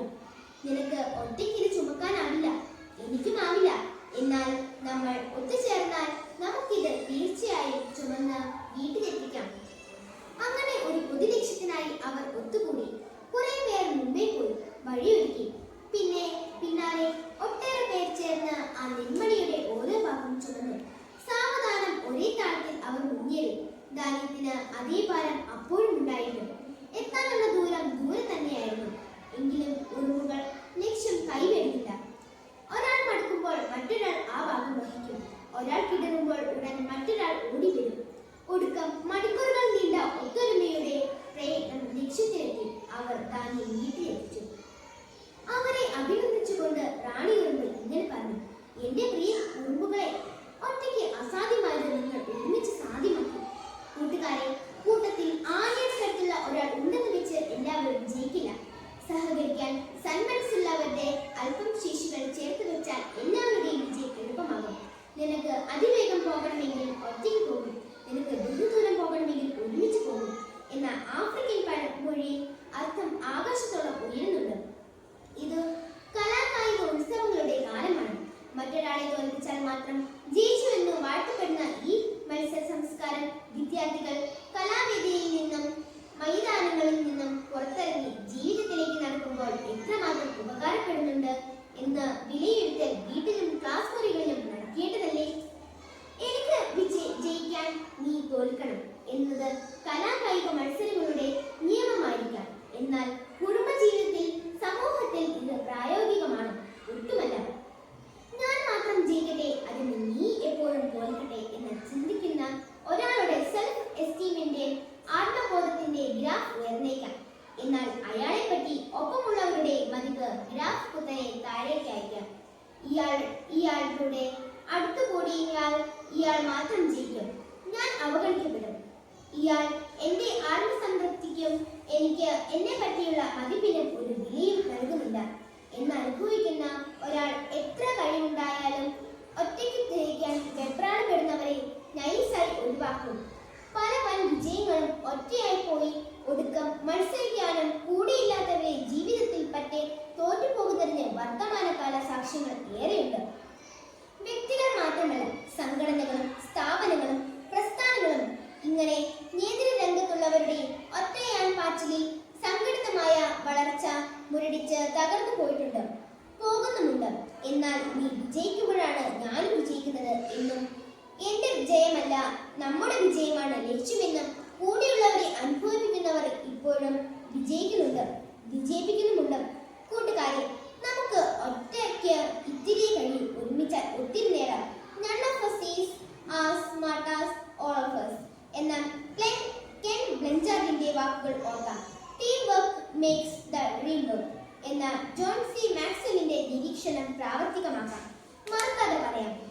പറഞ്ഞു. നിനക്ക് ഒറ്റയ്ക്ക് ഇത് ചുമക്കാനാവില്ല. എനിക്കും ആവില്ല. എന്നാൽ നമ്മൾ ഒത്തുചേർന്നാൽ നമുക്കിത് തീർച്ചയായും ചുമന്ന് വീട്ടിലെത്തിക്കാം. അങ്ങനെ ഒരു പൊതു ലക്ഷ്യത്തിനായി അവർ ഒത്തുകൂടി. കുറെ പേർ മുമ്പേ പോയി വഴിയൊരുക്കി. പിന്നെ പിന്നാലെ ഒട്ടേറെ പേർ ചേർന്ന് ആ നെന്മണിയുടെ ഓരോ ഭാഗം ചുമന്നു. സാവധാനം ഒരേ താളത്തിൽ അവർ മുന്നേറി ദാരിദ്ര്യത്തിന് അതേ ഭാരം അപ്പോഴും ഉണ്ടായിരുന്നു എന്ന് വിലയിരുത്തൽ വീട്ടിലും ക്ലാസ് മുറികളിലും നടക്കേണ്ടതല്ലേ എനിക്ക് ജയിക്കാൻ നീ തോൽക്കണം എന്നത് കലാകായിക മത്സരങ്ങളുടെ നിയമമായിരിക്കാം. എന്നാൽ കുടുംബജീവിതത്തിൽ സമൂഹത്തിൽ ഇത് പ്രായോഗികമാണ് ഒട്ടുമല്ല. ഞാൻ മാത്രം ജയിക്കട്ടെ അതിന് നീ എപ്പോഴും തോൽക്കട്ടെ എന്ന് ചിന്തിക്കുന്ന ഒരാളുടെ സെൽഫ് എസ്റ്റീമിന്റെ ആത്മബോധത്തിന്റെ ഗ്രാഫ് ഉയർന്നേക്കാം. എന്നാൽ അയാളെ ഇയാൾ ഇയാളുടെ അടുത്തു കൂടിയാൽ ഇയാൾ മാത്രം ജയിക്കും ഞാൻ അവഗണിക്കപ്പെടും. ഇയാൾ എന്റെ ആത്മസംതൃപ്തിക്കും എനിക്ക് എന്നെ പറ്റിയുള്ള മതിപ്പിനും ഒരു വിലയും നൽകുന്നില്ല. എന്ന് അനുഭവിക്കുന്ന ഒരാൾ എത്ര കഴിവുണ്ടായാലും ഒറ്റയ്ക്ക് തിരിക്കാൻ വെപ്രാളപ്പെടുന്നവരെ നൈസായി ഒഴിവാക്കും. പല പല വിജയങ്ങളും ഒറ്റയായി പോയി ഒടുക്കം പറ്റെ തോറ്റുപോകുന്നതിന് വർത്തമാനകാല സാക്ഷ്യങ്ങൾ ഏറെയുണ്ട്. വ്യക്തികൾ മാത്രമല്ല സംഘടനകളും സ്ഥാപനങ്ങളും പ്രസ്ഥാനങ്ങളും ഇങ്ങനെ നേതൃ രംഗത്തുള്ളവരുടെ ഒറ്റയാൻ പാച്ചിലിൽ സംഘടിതമായ വളർച്ച മുരടിച്ച് തകർന്നു പോയിട്ടുണ്ട്. പോകുന്നുമുണ്ട്. എന്നാൽ നീ വിജയിക്കുമ്പോഴാണ് ഞാനും വിജയിക്കുന്നത് എന്നും എന്റെ വിജയമല്ല നമ്മുടെ വിജയമാണ് ലക്ഷ്യമെന്നും കൂടെയുള്ളവരെ അനുഭവിപ്പിക്കുന്നവർ ഇപ്പോഴും വിജയിക്കുന്നുണ്ട്. വിജയിപ്പിക്കുന്നുമുണ്ട്. മേക്സ് ദ വർക്ക് എന്ന ജോൺ സി മാക്സ്വെല്ലിന്റെ നിരീക്ഷണം പ്രാവർത്തികമാക്കാം. മറക്കാതെ പറയാം.